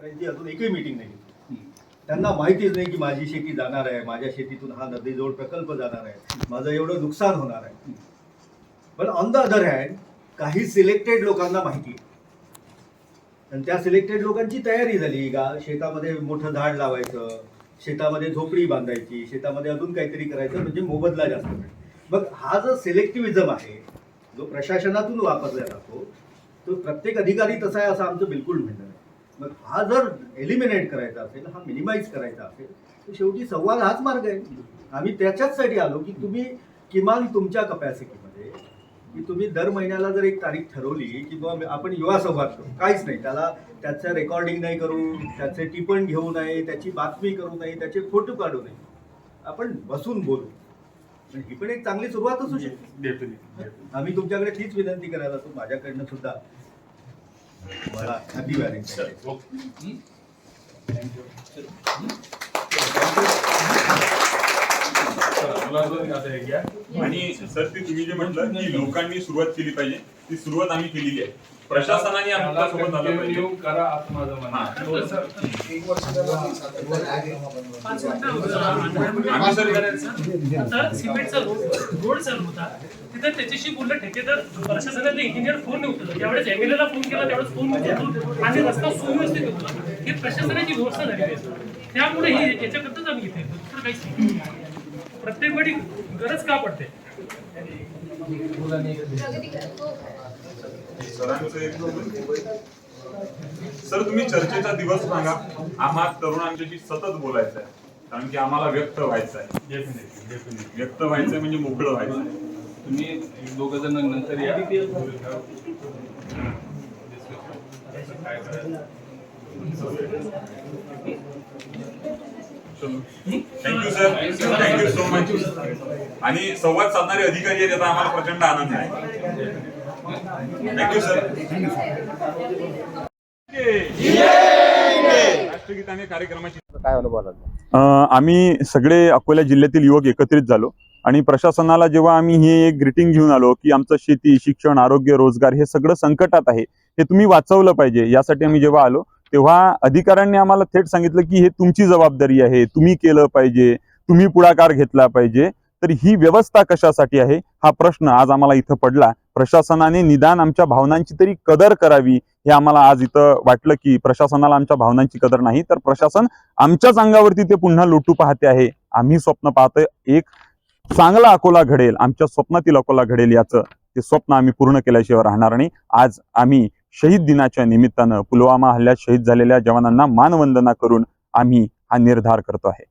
करायची अजून एकही मीटिंग नाही. त्यांना माहितीच नाही की माझी शेती जाणार आहे माझ्या शेतीतून हा नदीजोड प्रकल्प जाणार आहे माझं एवढं नुकसान होणार आहे. पण ऑन द अदर हँड काही सिलेक्टेड लोकांना माहिती आणि त्या सिलेक्टेड लोकांची तयारी झाली का? शेतामध्ये मोठं झाड लावायचं शेतामध्ये झोपडी बांधायची शेतामध्ये अजून काहीतरी करायचं म्हणजे मोबदला जास्त मिळेल. मग हा जो सिलेक्टिव्हिजम आहे जो प्रशासनातून वापरला जातो तो प्रत्येक अधिकारी तसा आहे असं आमचं बिलकुल म्हणणं मग हा जर एलिमिनेट करायचा असेल हा मिनिमाइज करायचा असेल तर शेवटी संवाद हाच मार्ग आहे. आम्ही त्याच्याचसाठी आलो की तुम्ही किमान तुमच्या कपॅसिटीमध्ये की तुम्ही दर महिन्याला जर एक तारीख ठरवली की बाबा आपण युवा संवाद करू काहीच नाही. त्याला त्याचं रेकॉर्डिंग नाही करू त्याचे टिपण घेऊ नये त्याची बातमी करू नये त्याचे फोटो काढू नये. आपण बसून बोलू. म्हणजे ही पण एक चांगली सुरुवात असू शकते. आम्ही तुमच्याकडे तीच विनंती करायला असतो माझ्याकडनं सुद्धा Happy wedding. Thank आणि सर ते तुम्ही जे म्हटलं की लोकांनी सुरुवात केली पाहिजे ती सुरुवात आम्ही केलेली आहे. प्रशासनाने आमच्यासोबत आलं पाहिजे. करा असं माझं म्हणणं हा. सिमेंटचा रोड रोड चालू होता. तिथे त्याच्याशी बोललं ठेकेदार प्रशासनातले इंजिनियर फोन उचलला ज्यावेळेस एमएलए ला फोन केला त्यावेळेस फोन उचलतो आणि रस्ता सुव्यवस्थित होता. ही प्रशासनाची व्यवस्था आहे. त्यामुळे ही याच्याकरताच आम्ही काहीच नाही प्रत्येक वेळी गरज का पडते? सर तुम्ही चर्चेचा दिवस सांगा. आम्हा तरुणांच्याशी सतत बोलायचं आहे कारण की आम्हाला व्यक्त व्हायचं आहे. व्यक्त व्हायचंय म्हणजे मोकळं व्हायचं आहे तुम्ही दोघ जण नंतर या. काय thank you sir thank you so much आणि संवाद साधणारे अधिकारी आहेत याचा आम्हाला प्रचंड आनंद आहे. थँक्यू सर आम्ही सगळे अकोला जिल्ह्यातील युवक एकत्रित झालो आणि प्रशासनाला जेव्हा आम्ही हे एक ग्रीटिंग घेऊन आलो की आमचं शेती शिक्षण आरोग्य रोजगार हे सगळं संकटात आहे हे तुम्ही वाचवलं पाहिजे यासाठी आम्ही जेव्हा आलो तेव्हा अधिकाऱ्यांनी आम्हाला थेट सांगितलं की हे तुमची जबाबदारी आहे तुम्ही केलं पाहिजे तुम्ही पुढाकार घेतला पाहिजे. तर ही व्यवस्था कशासाठी आहे? हा प्रश्न आज आम्हाला इथं पडला. प्रशासनाने निदान आमच्या भावनांची तरी कदर करावी हे आम्हाला आज इथं वाटलं की प्रशासनाला आमच्या भावनांची कदर नाही. तर प्रशासन आमच्याच अंगावरती ते पुन्हा लोटू पाहते आहे. आम्ही स्वप्न पाहतोय एक चांगला अकोला घडेल आमच्या स्वप्नातील अकोला घडेल याचं. ते स्वप्न आम्ही पूर्ण केल्याशिवाय राहणार नाही. आज आम्ही शहीद दिनाच्या निमित्तानं पुलवामा हल्ल्यात शहीद झालेल्या जवानांना मानवंदना करून आम्ही हा निर्धार करतो आहे.